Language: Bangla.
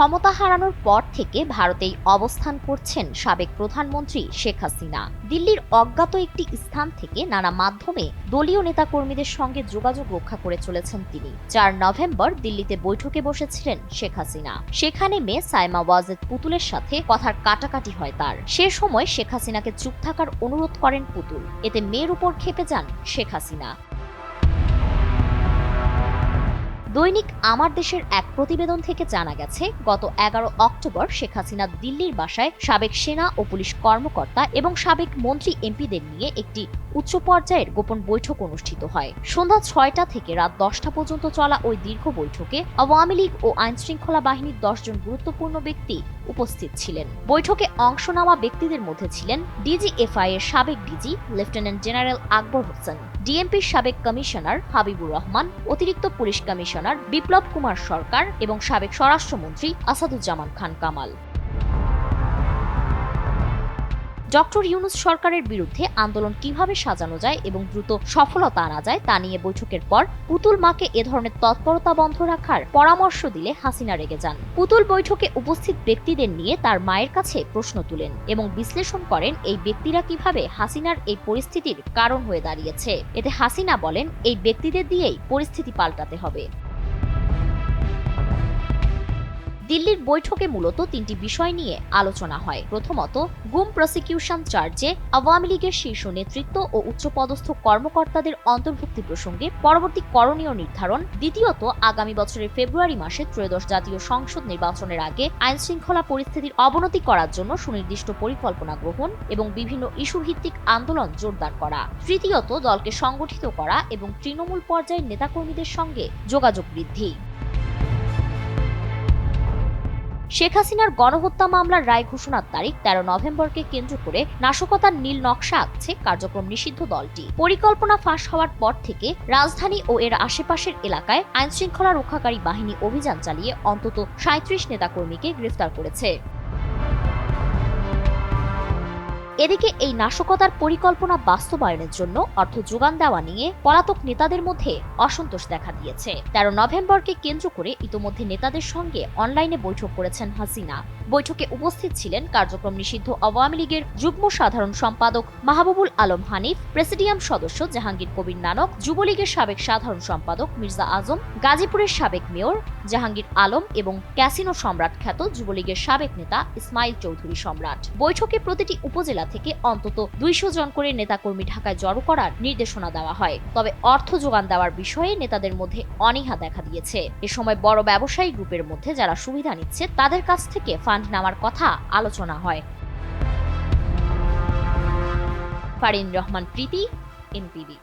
ক্ষমতা হারানোর পর থেকে ভারতেই অবস্থান করছেন সাবেক প্রধানমন্ত্রী শেখ হাসিনা। দিল্লির অজ্ঞাত একটি স্থান থেকে নানা মাধ্যমে দলীয় নেতাকর্মীদের সঙ্গে যোগাযোগ রক্ষা করে চলেছেন তিনি। চার নভেম্বর দিল্লিতে বৈঠকে বসেছিলেন শেখ হাসিনা। সেখানে মেয়ে সাইমা ওয়াজেদ পুতুলের সাথে কথার কাটাকাটি হয় তার। সে সময় শেখ হাসিনাকে চুপ থাকার অনুরোধ করেন পুতুল। এতে মেয়ের উপর খেপে যান শেখ হাসিনা। দৈনিক আমার দেশের এক প্রতিবেদন থেকে জানা গেছে, গত এগারো অক্টোবর শেখ হাসিনা দিল্লির বাসায় সাবেক সেনা ও পুলিশ কর্মকর্তা এবং সাবেক মন্ত্রী এমপিদের নিয়ে একটি উচ্চ পর্যায়ের গোপন বৈঠক অনুষ্ঠিত হয়। সন্ধ্যা ছয়টা থেকে রাত দশটা পর্যন্ত চলা ওই দীর্ঘ বৈঠকে আওয়ামী লীগ ও আইন শৃঙ্খলা বাহিনীর দশজন গুরুত্বপূর্ণ ব্যক্তি উপস্থিত ছিলেন। বৈঠকে অংশ নেওয়া ব্যক্তিদের মধ্যে ছিলেন ডিজিএফআই এর সাবেক DG lieutenant general Akbar Hossain, ডিএমপির সাবেক কমিশনার হাবিবুর রহমান, অতিরিক্ত পুলিশ কমিশনার বিপ্লব কুমার সরকার এবং সাবেক স্বরাষ্ট্রমন্ত্রী আসাদুজ্জামান খান কামাল। ডক্টর ইউনুস সরকারের বিরুদ্ধে আন্দোলন কীভাবে সাজানো যায় এবং দ্রুত সফলতা আনা যায় তা নিয়ে বৈঠকের পর পুতুল মাকে এ ধরনের তৎপরতা বন্ধ রাখার পরামর্শ দিলে হাসিনা রেগে যান। পুতুল বৈঠকে উপস্থিত ব্যক্তিদের নিয়ে তার মায়ের কাছে প্রশ্ন তুলেন এবং বিশ্লেষণ করেন এই ব্যক্তিরা কীভাবে হাসিনার এই পরিস্থিতির কারণ হয়ে দাঁড়িয়েছে। এতে হাসিনা বলেন, এই ব্যক্তিদের দিয়েই পরিস্থিতি পাল্টাতে হবে। দিল্লির বৈঠকে মূলত তিনটি বিষয় নিয়ে আলোচনা হয়। প্রথমত, গুম প্রসিকিউশন চার্জে আওয়ামী লীগের শীর্ষ নেতৃত্ব ও উচ্চপদস্থ কর্মকর্তাদের অন্তর্ভুক্তি প্রসঙ্গে পরবর্তী করণীয় নির্ধারণ। দ্বিতীয়ত, আগামী বছরের ফেব্রুয়ারি মাসে ত্রয়োদশ জাতীয় সংসদ নির্বাচনের আগে আইন শৃঙ্খলা পরিস্থিতির অবনতি করার জন্য সুনির্দিষ্ট পরিকল্পনা গ্রহণ এবং বিভিন্ন ইস্যু ভিত্তিক আন্দোলন জোরদার করা। তৃতীয়ত, দলকে সংগঠিত করা এবং তৃণমূল পর্যায়ের নেতাকর্মীদের সঙ্গে যোগাযোগ বৃদ্ধি। শেখ হাসিনার গণহত্যা মামলার রায় ঘোষণার তারিখ তেরো নভেম্বরকে কেন্দ্র করে নাশকতার নীল নকশা আঁকছে কার্যক্রম নিষিদ্ধ দলটি। পরিকল্পনা ফাঁস হওয়ার পর থেকে রাজধানী ও এর আশেপাশের এলাকায় আইনশৃঙ্খলা রক্ষাকারী বাহিনী অভিযান চালিয়ে অন্তত সাঁত্রিশ নেতাকর্মীকে গ্রেফতার করেছে। এদিকে এই নাশকতার পরিকল্পনা বাস্তবায়নের জন্য অর্থ যোগান দেওয়া নিয়ে পলাতক নেতাদের মধ্যে অসন্তোষ দেখা দিয়েছে। তেরো নভেম্বরকে কেন্দ্র করে ইতোমধ্যে নেতাদের সঙ্গে অনলাইনে বৈঠক করেছেন হাসিনা। বৈঠকে উপস্থিত ছিলেন কার্যক্রম নিষিদ্ধ আওয়ামী লীগের যুগ্ম সাধারণ সম্পাদক মাহবুবুল আলম হানিফ, প্রেসিডিয়াম সদস্য জাহাঙ্গীর কবির নানক, যুবলীগের সাবেক সাধারণ সম্পাদক মির্জা আজম, গাজীপুরের সাবেক মেয়র জাহাঙ্গীর আলম এবং ক্যাসিনো সম্রাট খ্যাত যুবলীগের সাবেক নেতা ইসমাইল চৌধুরী সম্রাট। বৈঠকে প্রতিটি উপজেলা থেকে অন্তত দুইশো জন করে নেতাকর্মী ঢাকায় জড়ো করার নির্দেশনা দেওয়া হয়। তবে অর্থ যোগান দেওয়ার বিষয়ে নেতাদের মধ্যে অনীহা দেখা দিয়েছে। এ সময় বড় ব্যবসায়ী গ্রুপের মধ্যে যারা সুবিধা নিচ্ছে, তাদের কাছ থেকে ফান্ড নেওয়ার কথা আলোচনা হয়। ফারিন রহমান, প্রীতি এনপিবি